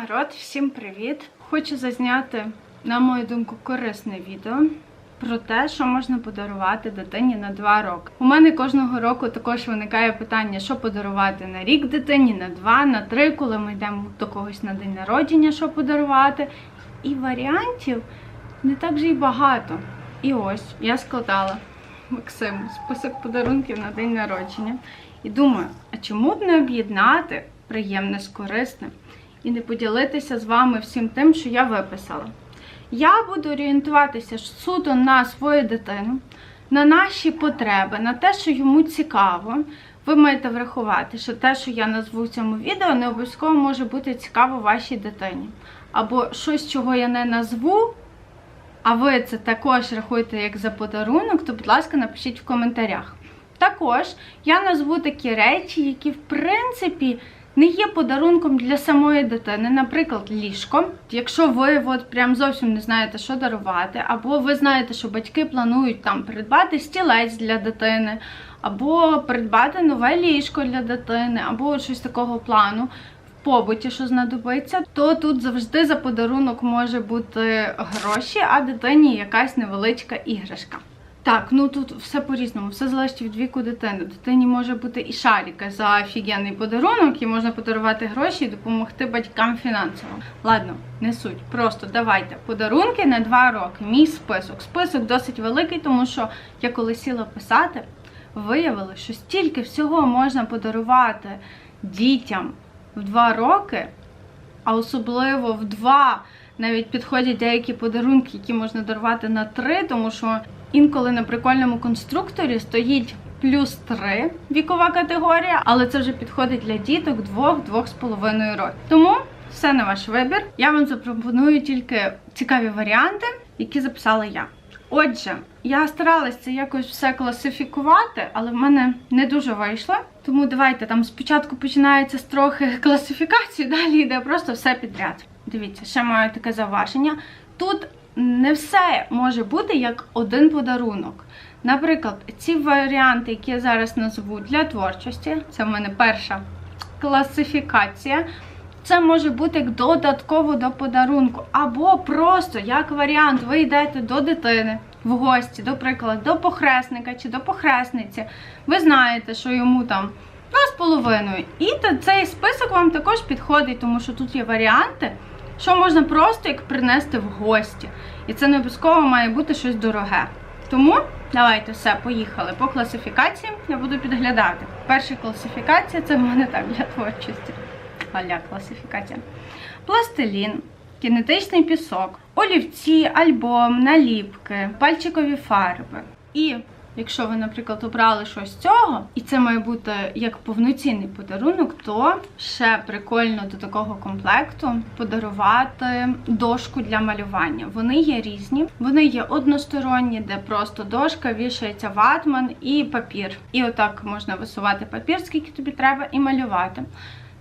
народ, всім привіт! Хочу зазняти, на мою думку, корисне відео про те, що можна подарувати дитині на 2 роки. У мене кожного року також виникає питання, що подарувати на рік дитині, на 2, на 3, коли ми йдемо до когось на день народження, що подарувати. І варіантів не так же й багато. І ось я складала Максиму список подарунків на день народження. І думаю, а чому б не об'єднати приємне з корисним і не поділитися з вами всім тим, що я виписала? Я буду орієнтуватися суто на свою дитину, на наші потреби, на те, що йому цікаво. Ви маєте врахувати, що те, що я назву в цьому відео, не обов'язково може бути цікаво вашій дитині. Або щось, чого я не назву, а ви це також рахуєте як за подарунок, то, будь ласка, напишіть в коментарях. Також я назву такі речі, які, в принципі, не є подарунком для самої дитини, наприклад, ліжко. Якщо ви от прям зовсім не знаєте, що дарувати, або ви знаєте, що батьки планують там придбати стілець для дитини, або придбати нове ліжко для дитини, або щось такого плану. в Побуті, що знадобиться, то тут завжди за подарунок може бути гроші, а дитині якась невеличка іграшка. Так, ну тут все по-різному, все залежить від віку дитини. Дитині може бути і шаріка за офігенний подарунок, і можна подарувати гроші і допомогти батькам фінансово. Ладно, не суть. Просто давайте подарунки на 2 роки. Мій список. Список досить великий, тому що я коли сіла писати, виявила, що стільки всього можна подарувати дітям в 2 роки, а особливо в 2 навіть підходять деякі подарунки, які можна дарувати на 3, тому що інколи на прикольному конструкторі стоїть плюс 3 вікова категорія, але це вже підходить для діток 2-2,5 років. Тому все на ваш вибір. Я вам запропоную тільки цікаві варіанти, які записала я. Отже, я старалася це якось все класифікувати, але в мене не дуже вийшло. Тому давайте там спочатку починається з трохи класифікації, далі йде просто все підряд. Дивіться, ще маю таке зауваження. Тут не все може бути як один подарунок. Наприклад, ці варіанти, які я зараз назву для творчості, це в мене перша класифікація. Це може бути як додатково до подарунку, або просто як варіант, ви йдете до дитини в гості, до прикладу, до похресника чи до похресниці. Ви знаєте, що йому там два з половиною. І цей список вам також підходить, тому що тут є варіанти, що можна просто як принести в гості. І це не обов'язково має бути щось дороге. Тому давайте все, поїхали. По класифікації я буду підглядати. Перша класифікація це в мене так для творчості. Аля класифікація. Пластилін, кінетичний пісок, олівці, альбом, наліпки, пальчикові фарби. І якщо ви, наприклад, обрали щось цього, і це має бути як повноцінний подарунок, то ще прикольно до такого комплекту подарувати дошку для малювання. Вони є різні, вони є односторонні, де просто дошка, вішається ватман і папір. І отак можна висувати папір, скільки тобі треба, і малювати.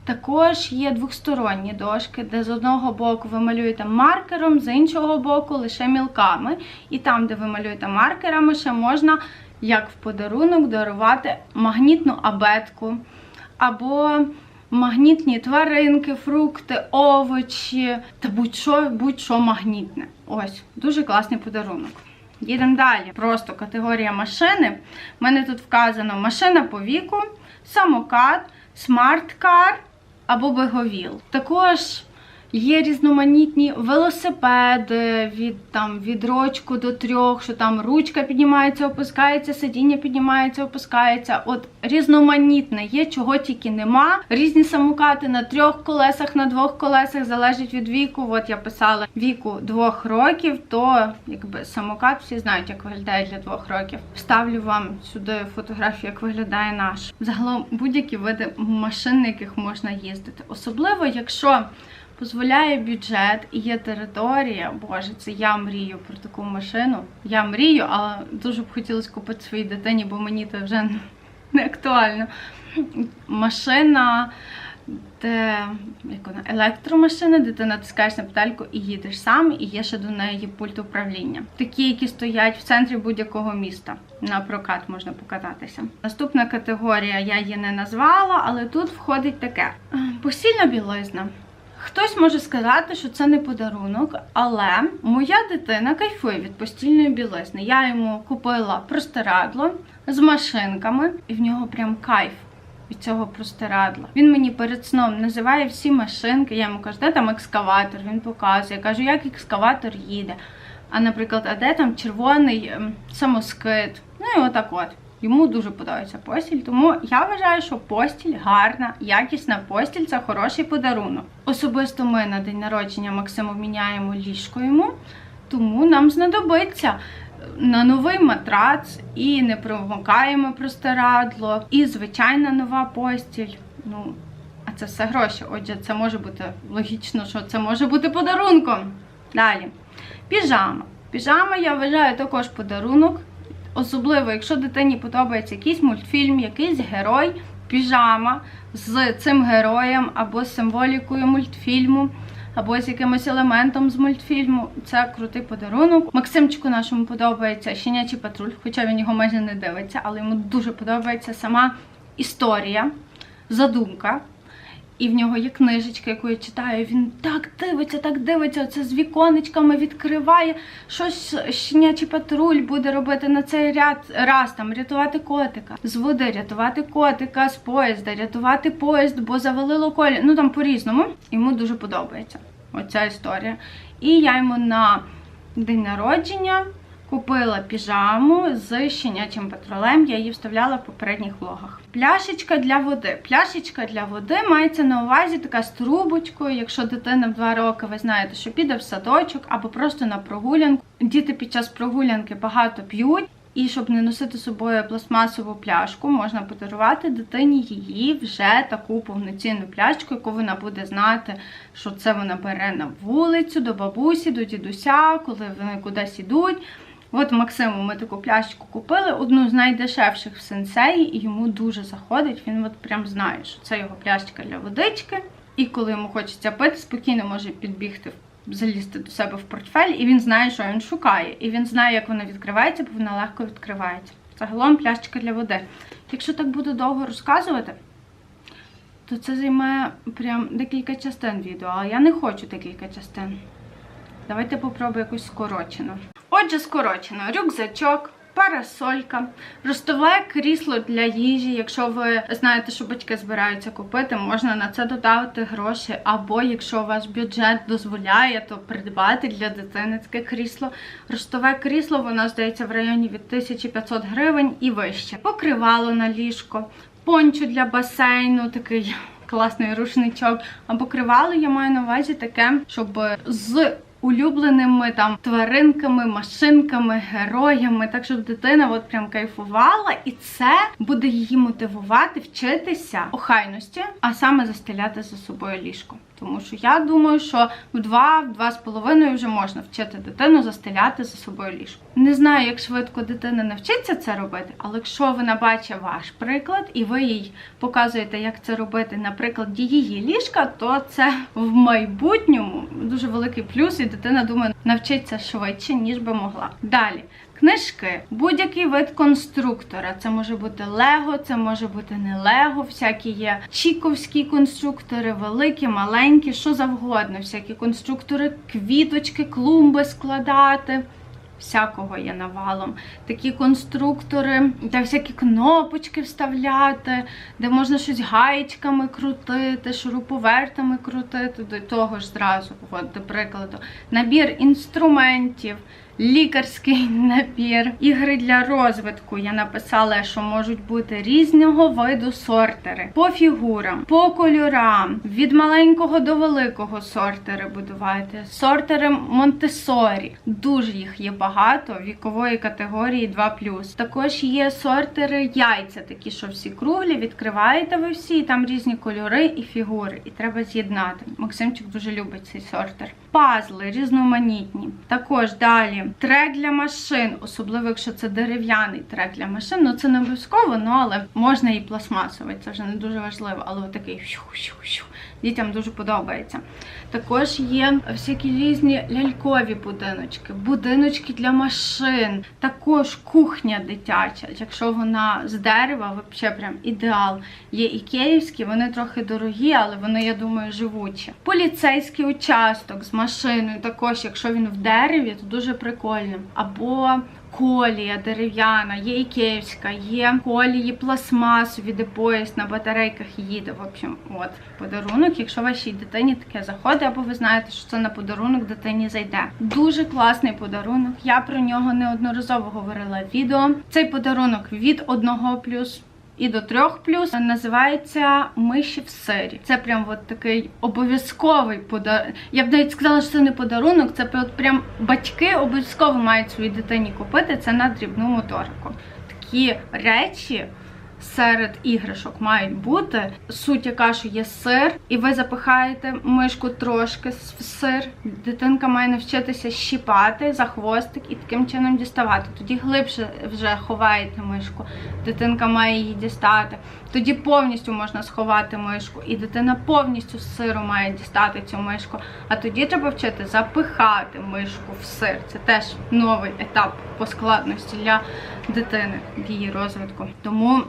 Також є двохсторонні дошки, де з одного боку ви малюєте маркером, з іншого боку лише мілками. І там, де ви малюєте маркерами, ще можна, як в подарунок, дарувати магнітну абетку або магнітні тваринки, фрукти, овочі та будь-що будь-що магнітне. Ось, дуже класний подарунок. Їдемо далі. Просто категорія машини. У мене тут вказано машина по віку, самокат, смарт-кар або беговіл. Також є різноманітні велосипеди від там від рочку до трьох, що там ручка піднімається, опускається, сидіння піднімається, опускається. От різноманітне є, чого тільки нема. Різні самокати на трьох колесах, на двох колесах залежить від віку. От я писала віку двох років, то якби самокат всі знають, як виглядає для двох років. Вставлю вам сюди фотографію, як виглядає наш. Загалом будь-які види машин, на яких можна їздити. Особливо, якщо дозволяє бюджет і є територія. Боже, це я мрію про таку машину. Я мрію, але дуже б хотілося купити своїй дитині, бо мені це вже не актуально. Машина, де як вона, електромашина, де ти натискаєш на педальку і їдеш сам, і є ще до неї пульт управління. Такі, які стоять в центрі будь-якого міста. На прокат можна покататися. Наступна категорія, я її не назвала, але тут входить таке: постільна білизна. Хтось може сказати, що це не подарунок, але моя дитина кайфує від постільної білизни. Я йому купила простирадло з машинками, і в нього прям кайф від цього простирадла. Він мені перед сном називає всі машинки. Я йому кажу, де там екскаватор? Він показує. Я кажу, як екскаватор їде. А, наприклад, а де там червоний ем, самоскид? Ну і отак от. Йому дуже подобається постіль, тому я вважаю, що постіль гарна, якісна постіль це хороший подарунок. Особисто ми на день народження Максиму міняємо ліжко йому, тому нам знадобиться на новий матрац і не промокаємо простирадло, і звичайна нова постіль. Ну, а це все гроші. Отже, це може бути логічно, що це може бути подарунком. Далі. Піжама. Піжама, я вважаю, також подарунок. Особливо, якщо дитині подобається якийсь мультфільм, якийсь герой, піжама з цим героєм або з символікою мультфільму, або з якимось елементом з мультфільму. Це крутий подарунок. Максимчику нашому подобається щенячий патруль, хоча він його майже не дивиться, але йому дуже подобається сама історія, задумка. І в нього є книжечка, яку я читаю. Він так дивиться, так дивиться. Оце з віконечками відкриває. Щось щенячий патруль буде робити на цей ряд раз там рятувати котика з води, рятувати котика з поїзда, рятувати поїзд, бо завалило колі. Ну там по-різному. Йому дуже подобається оця історія. І я йому на день народження Купила піжаму з щенячим патрулем, я її вставляла в попередніх влогах. Пляшечка для води. Пляшечка для води мається на увазі така з трубочкою. Якщо дитина в 2 роки, ви знаєте, що піде в садочок або просто на прогулянку. Діти під час прогулянки багато п'ють. І щоб не носити з собою пластмасову пляшку, можна подарувати дитині її вже таку повноцінну пляшку, яку вона буде знати, що це вона бере на вулицю, до бабусі, до дідуся, коли вони кудись ідуть. От Максиму ми таку пляшечку купили, одну з найдешевших в сенсеї, і йому дуже заходить. Він от прям знає, що це його пляшечка для водички. І коли йому хочеться пити, спокійно може підбігти, залізти до себе в портфель, і він знає, що він шукає. І він знає, як вона відкривається, бо вона легко відкривається. Загалом пляшечка для води. Якщо так буду довго розказувати, то це займе прям декілька частин відео, але я не хочу декілька частин. Давайте попробую якусь скорочену. Отже, скорочено рюкзачок, парасолька, ростове крісло для їжі. Якщо ви знаєте, що батьки збираються купити, можна на це додати гроші. Або якщо ваш бюджет дозволяє, то придбати для дитини таке крісло. Ростове крісло, воно здається в районі від 1500 гривень і вище. Покривало на ліжко, пончо для басейну, такий класний рушничок. А покривало я маю на увазі таке, щоб з улюбленими там тваринками, машинками, героями, так щоб дитина от прям кайфувала, і це буде її мотивувати вчитися охайності, а саме застеляти за собою ліжко. Тому що я думаю, що в два, в два з половиною вже можна вчити дитину застеляти за собою ліжко. Не знаю, як швидко дитина навчиться це робити, але якщо вона бачить ваш приклад і ви їй показуєте, як це робити на прикладі її ліжка, то це в майбутньому дуже великий плюс, і дитина думаю, навчиться швидше, ніж би могла. Далі. Книжки, будь-який вид конструктора. Це може бути Лего, це може бути не Лего, всякі є чіковські конструктори, великі, маленькі, що завгодно. Всякі конструктори, квіточки, клумби складати. Всякого є навалом. Такі конструктори, де всякі кнопочки вставляти, де можна щось гаєчками крутити, шуруповертами крутити, до того ж зразу, от, до прикладу, набір інструментів лікарський набір, ігри для розвитку. Я написала, що можуть бути різного виду сортери по фігурам, по кольорам, від маленького до великого сортери будувати, сортери Монтесорі. Дуже їх є багато вікової категорії 2 Також є сортери яйця, такі, що всі круглі, відкриваєте ви всі, і там різні кольори і фігури. І треба з'єднати. Максимчик дуже любить цей сортер. Пазли різноманітні. Також далі трек для машин, особливо якщо це дерев'яний трек для машин. Ну це не обов'язково, ну але можна і пластмасовий, це вже не дуже важливо. Але отакий Дітям дуже подобається. Також є всякі різні лялькові будиночки, будиночки для машин, також кухня дитяча. Якщо вона з дерева, взагалі прям ідеал. Є і київські, вони трохи дорогі, але вони, я думаю, живучі. Поліцейський участок з машиною, також, якщо він в дереві, то дуже прикольно. Або колія дерев'яна, є і київська, є колії пластмасові, де поїзд на батарейках їде. В общем, от подарунок, якщо вашій дитині таке заходить, або ви знаєте, що це на подарунок дитині зайде. Дуже класний подарунок. Я про нього неодноразово говорила в відео. Цей подарунок від одного плюс. І до трьох плюс називається миші в сирі. Це прям от такий обов'язковий подарунок. Я б навіть сказала, що це не подарунок, це от прям батьки обов'язково мають своїй дитині купити це на дрібну моторику. Такі речі серед іграшок мають бути. Суть яка, що є сир, і ви запихаєте мишку трошки в сир. Дитинка має навчитися щіпати за хвостик і таким чином діставати. Тоді глибше вже ховаєте мишку. Дитинка має її дістати. Тоді повністю можна сховати мишку, і дитина повністю з сиру має дістати цю мишку. А тоді треба вчити запихати мишку в сир. Це теж новий етап по складності для дитини в її розвитку. Тому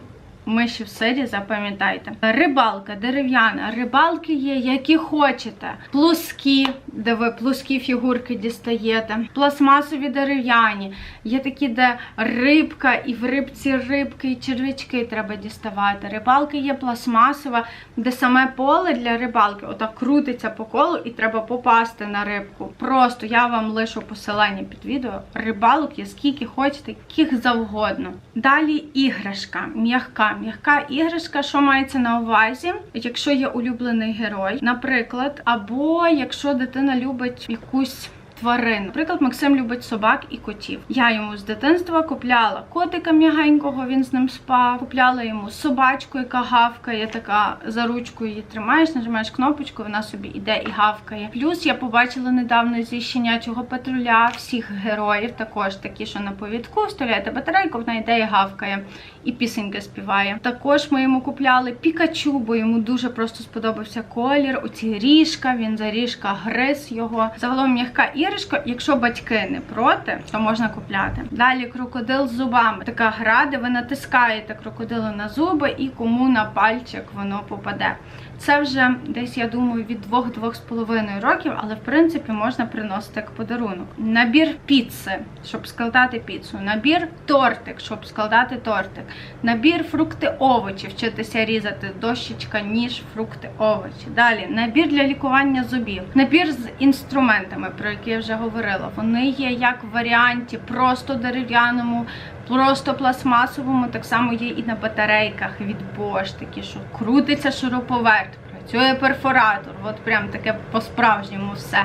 миші в сирі, запам'ятайте. Рибалка дерев'яна. Рибалки є, які хочете. Плоскі, де ви плоскі фігурки дістаєте. Пластмасові дерев'яні. Є такі, де рибка, і в рибці рибки, і черв'ячки треба діставати. Рибалки є пластмасова, де саме поле для рибалки отак крутиться по колу і треба попасти на рибку. Просто я вам лишу посилання під відео. Рибалок є скільки хочете, яких завгодно. Далі іграшка, м'яка. М'яка іграшка, що мається на увазі, якщо є улюблений герой, наприклад, або якщо дитина любить якусь. Тварин. Наприклад, Максим любить собак і котів. Я йому з дитинства купляла котика м'ягенького, він з ним спав. Купляла йому собачку, яка гавкає, така за ручку її тримаєш, нажимаєш кнопочку, вона собі іде і гавкає. Плюс я побачила недавно зі щенячого патруля всіх героїв, також такі, що на повідку вставляєте батарейку, вона йде і гавкає, і пісеньки співає. Також ми йому купляли пікачу, бо йому дуже просто сподобався колір. Оці ріжка, він за ріжка гриз його. Загалом м'яка іграшка, якщо батьки не проти, то можна купляти. Далі крокодил з зубами. Така гра, де ви натискаєте крокодилу на зуби і кому на пальчик воно попаде. Це вже десь, я думаю, від 2-2,5 років, але в принципі можна приносити як подарунок. Набір піци, щоб складати піцу. Набір тортик, щоб складати тортик. Набір фрукти овочі, вчитися різати дощечка, ніж, фрукти, овочі. Далі набір для лікування зубів. Набір з інструментами, про які я вже говорила. Вони є як в варіанті просто дерев'яному. Просто пластмасовому, так само є і на батарейках від Bosch, такі, що крутиться шуруповерт, працює перфоратор, от прям таке по-справжньому все.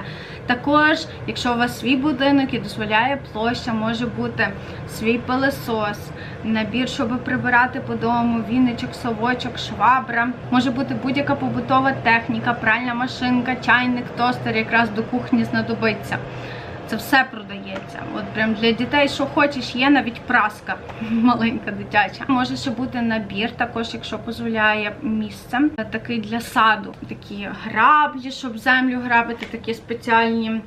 Також, якщо у вас свій будинок і дозволяє площа, може бути свій пилесос, набір, щоб прибирати по дому, віничок, совочок, швабра. Може бути будь-яка побутова техніка, пральна машинка, чайник, тостер, якраз до кухні знадобиться. Це все продається. От прям для дітей, що хочеш, є навіть праска маленька дитяча. Може ще бути набір, також, якщо дозволяє місце. Такий для саду. Такі граблі, щоб землю грабити, такі спеціальні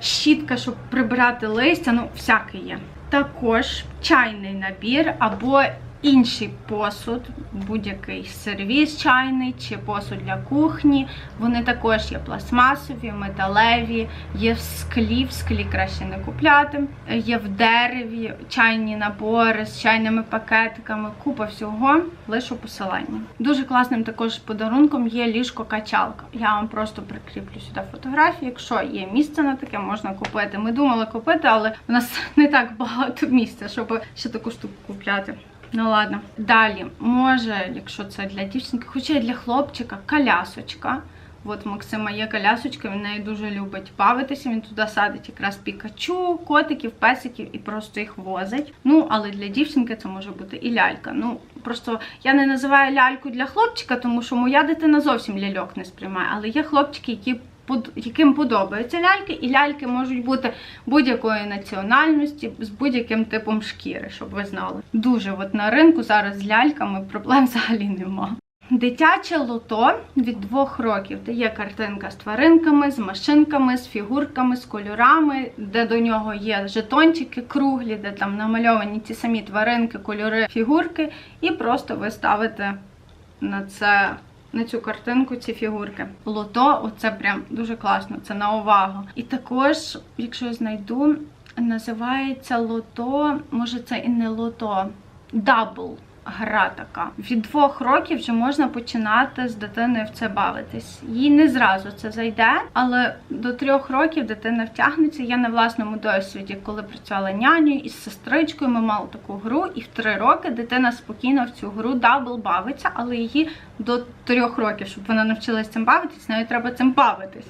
щітка, щоб прибирати листя. Ну, всяке є. Також чайний набір або інший посуд, будь-який сервіс чайний чи посуд для кухні. Вони також є пластмасові, металеві, є в склі, в склі краще не купляти. Є в дереві чайні набори з чайними пакетиками, купа всього, лише посилання. Дуже класним також подарунком є ліжко-качалка. Я вам просто прикріплю сюди фотографію. Якщо є місце на таке, можна купити. Ми думали купити, але у нас не так багато місця, щоб ще таку штуку купляти. Ну ладно. Далі, може, якщо це для дівчинки, хоча й для хлопчика, колясочка. От Максима є колясочка, він нею дуже любить бавитися. Він туди садить якраз пікачу, котиків, песиків і просто їх возить. Ну, але для дівчинки це може бути і лялька. Ну, просто я не називаю ляльку для хлопчика, тому що моя дитина зовсім ляльок не сприймає. Але є хлопчики, які яким подобаються ляльки, і ляльки можуть бути будь-якої національності з будь-яким типом шкіри, щоб ви знали. Дуже от на ринку зараз з ляльками проблем взагалі нема. Дитяче лото від двох років, де є картинка з тваринками, з машинками, з фігурками, з кольорами, де до нього є жетончики круглі, де там намальовані ті самі тваринки, кольори, фігурки, і просто ви ставите на це. На цю картинку ці фігурки. Лото, оце прям дуже класно, це на увагу. І також, якщо я знайду, називається лото, може це і не лото, дабл гра така. Від двох років вже можна починати з дитиною в це бавитись. Їй не зразу це зайде, але до трьох років дитина втягнеться. Я на власному досвіді, коли працювала нянею із сестричкою, ми мали таку гру, і в три роки дитина спокійно в цю гру дабл бавиться, але її до трьох років, щоб вона навчилась цим бавитись, нею треба цим бавитись.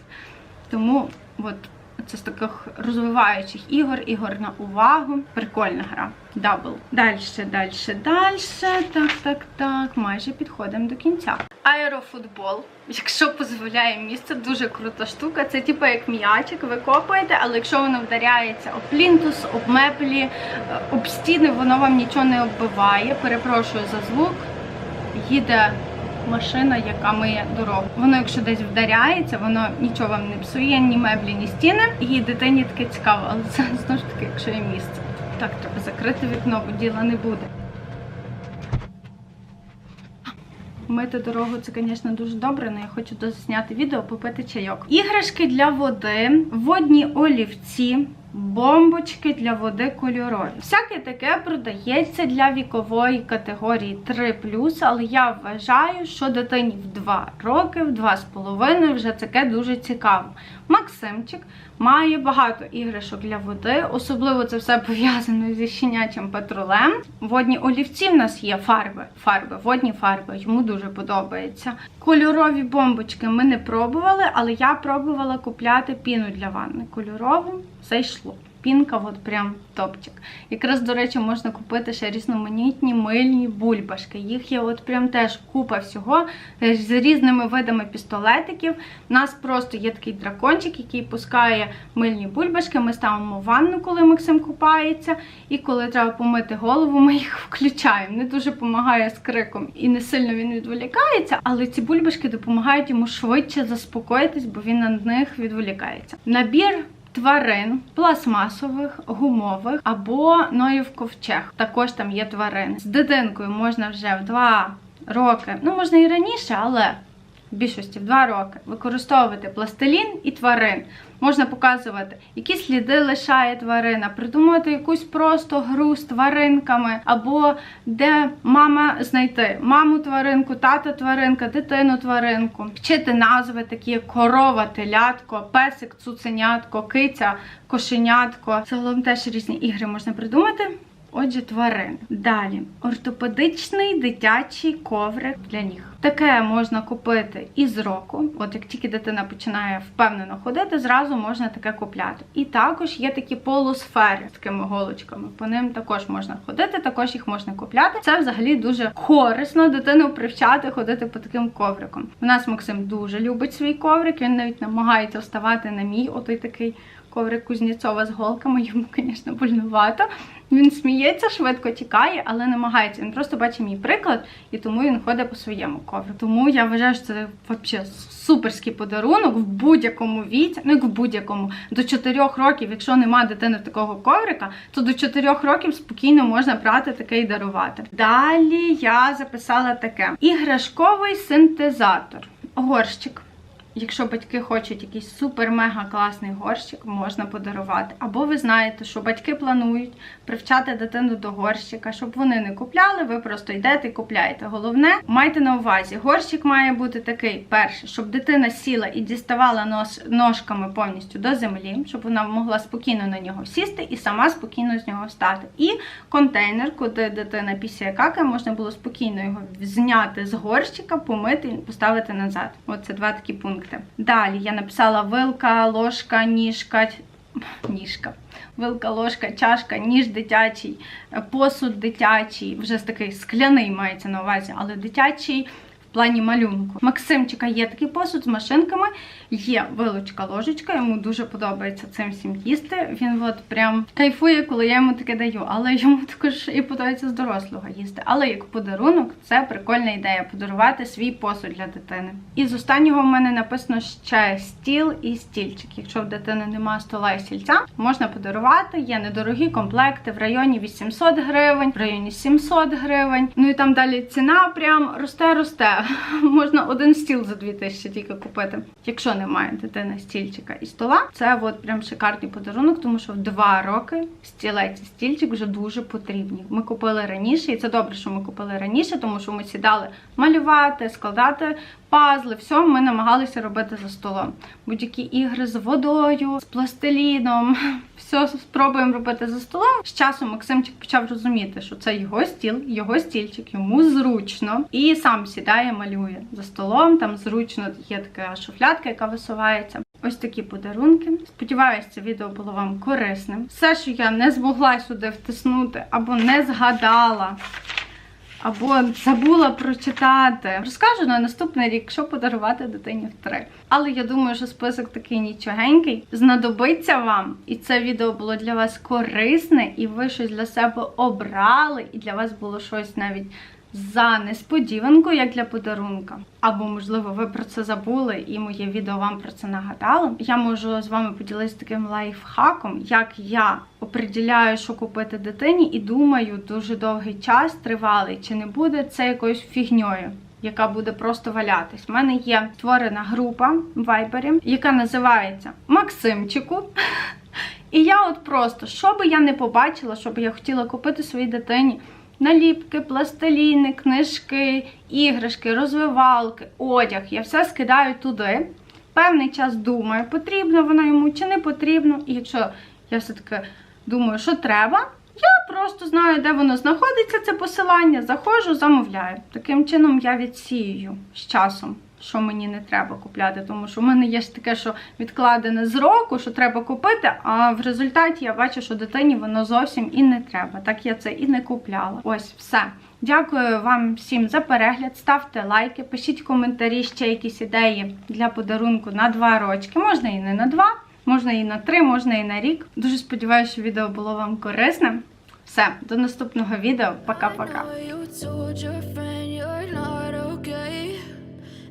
Тому от. Це з таких розвиваючих ігор, ігор на увагу. Прикольна гра. Дабл. Далі, далі, далі. Так, так, так. Майже підходимо до кінця. Аерофутбол, якщо дозволяє місце, дуже крута штука. Це типу як м'ячик, ви копаєте, але якщо воно вдаряється об плінтус, об меблі, е, об стіни, воно вам нічого не оббиває. Перепрошую за звук. Їде машина, яка миє дорогу. Воно, якщо десь вдаряється, воно нічого вам не псує, ні меблі, ні стіни. І дитині таке цікаво, але це знову ж таки, якщо є місце. Так, треба закрити вікно, бо діла не буде. Мити дорогу це, звісно, дуже добре, але я хочу зняти відео, попити чайок. Іграшки для води, водні олівці. Бомбочки для води кольорові. Всяке таке продається для вікової категорії 3 але я вважаю, що дитині в 2 роки, в 2,5 вже таке дуже цікаво. Максимчик має багато іграшок для води, особливо це все пов'язано зі щенячим патрулем. Водні олівці в нас є фарби, фарби, водні фарби, йому дуже подобається. Кольорові бомбочки ми не пробували, але я пробувала купляти піну для ванни. Кольорову зайшло. Пінка, от прям топчик. Якраз, до речі, можна купити ще різноманітні мильні бульбашки. Їх є от прям теж купа всього з різними видами пістолетиків. У нас просто є такий дракончик, який пускає мильні бульбашки. Ми ставимо ванну, коли Максим купається. І коли треба помити голову, ми їх включаємо. Не дуже допомагає з криком і не сильно він відволікається, але ці бульбашки допомагають йому швидше заспокоїтись, бо він на них відволікається. Набір тварин пластмасових, гумових або ноїв ковчег. Також там є тварини. З дитинкою можна вже в 2 роки, ну можна і раніше, але більшості в 2 роки використовувати пластилін і тварин. Можна показувати, які сліди лишає тварина, придумати якусь просто гру з тваринками, або де мама знайти маму тваринку, тата тваринка, дитину тваринку, вчити назви такі корова, телятко, песик, цуценятко, киця, кошенятко. Загалом теж різні ігри можна придумати. Отже, тварин. Далі ортопедичний дитячий коврик для ніг. Таке можна купити із року. От як тільки дитина починає впевнено ходити, зразу можна таке купляти. І також є такі полусфери з такими голочками. По ним також можна ходити, також їх можна купляти. Це взагалі дуже корисно дитину привчати ходити по таким коврикам. У нас Максим дуже любить свій коврик. Він навіть намагається вставати на мій, отой такий коврик Кузнєцова з голками, йому, звісно, больнувато. Він сміється, швидко тікає, але намагається. Він просто бачить мій приклад, і тому він ходить по своєму ковру. Тому я вважаю, що це взагалі суперський подарунок в будь-якому віці, ну як в будь-якому, до 4 років, якщо немає дитини такого коврика, то до 4 років спокійно можна брати таке і дарувати. Далі я записала таке: іграшковий синтезатор. Горщик. Якщо батьки хочуть якийсь супер-мега класний горщик, можна подарувати. Або ви знаєте, що батьки планують привчати дитину до горщика, щоб вони не купляли, ви просто йдете і купляєте. Головне, майте на увазі, горщик має бути такий, перший, щоб дитина сіла і діставала нос, ножками повністю до землі, щоб вона могла спокійно на нього сісти і сама спокійно з нього встати. І контейнер, куди дитина після кака, можна було спокійно його зняти з горщика, помити і поставити назад. Оце два такі пункти пункти. Далі я написала вилка, ложка, ніжка, ніжка. Вилка, ложка, чашка, ніж дитячий, посуд дитячий, вже такий скляний мається на увазі, але дитячий плані малюнку. Максимчика є такий посуд з машинками, є вилочка, ложечка. Йому дуже подобається цим всім їсти. Він от прям кайфує, коли я йому таке даю. Але йому також і подобається з дорослого їсти. Але як подарунок, це прикольна ідея подарувати свій посуд для дитини. І з останнього в мене написано ще стіл і стільчик. Якщо в дитини немає стола і стільця, можна подарувати. Є недорогі комплекти в районі 800 гривень, в районі 700 гривень. Ну і там далі ціна прям росте, Можна один стіл за 2000 тільки купити. Якщо немає дитини стільчика і стола, це от прям шикарний подарунок, тому що в два роки стілець і стільчик вже дуже потрібні. Ми купили раніше, і це добре, що ми купили раніше, тому що ми сідали малювати, складати пазли, все ми намагалися робити за столом. Будь-які ігри з водою, з пластиліном, все спробуємо робити за столом. З часом Максимчик почав розуміти, що це його стіл, його стільчик, йому зручно, і сам сідає, малює за столом. Там зручно є така шуфлядка, яка висувається. Ось такі подарунки. Сподіваюся, це відео було вам корисним. Все, що я не змогла сюди втиснути або не згадала. Або забула прочитати. Розкажу на наступний рік, що подарувати дитині в три. Але я думаю, що список такий нічогенький. Знадобиться вам, і це відео було для вас корисне, і ви щось для себе обрали, і для вас було щось навіть за несподіванку, як для подарунка. Або, можливо, ви про це забули, і моє відео вам про це нагадало. Я можу з вами поділитися таким лайфхаком, як я оприділяю, що купити дитині, і думаю, дуже довгий час тривалий, чи не буде це якоюсь фігньою. Яка буде просто валятись. У мене є створена група в Вайбері, яка називається Максимчику. І я от просто, що би я не побачила, що би я хотіла купити своїй дитині, наліпки, пластиліни, книжки, іграшки, розвивалки, одяг. Я все скидаю туди. Певний час думаю, потрібно воно йому чи не потрібно. І якщо я все-таки думаю, що треба, я просто знаю, де воно знаходиться, це посилання, заходжу, замовляю. Таким чином я відсію з часом. Що мені не треба купляти, тому що в мене є ж таке, що відкладене з року, що треба купити, а в результаті я бачу, що дитині воно зовсім і не треба. Так я це і не купляла. Ось все. Дякую вам всім за перегляд. Ставте лайки, пишіть коментарі, ще якісь ідеї для подарунку на два рочки. Можна і не на два, можна і на три, можна і на рік. Дуже сподіваюся, що відео було вам корисним. Все, до наступного відео. Пока-пока.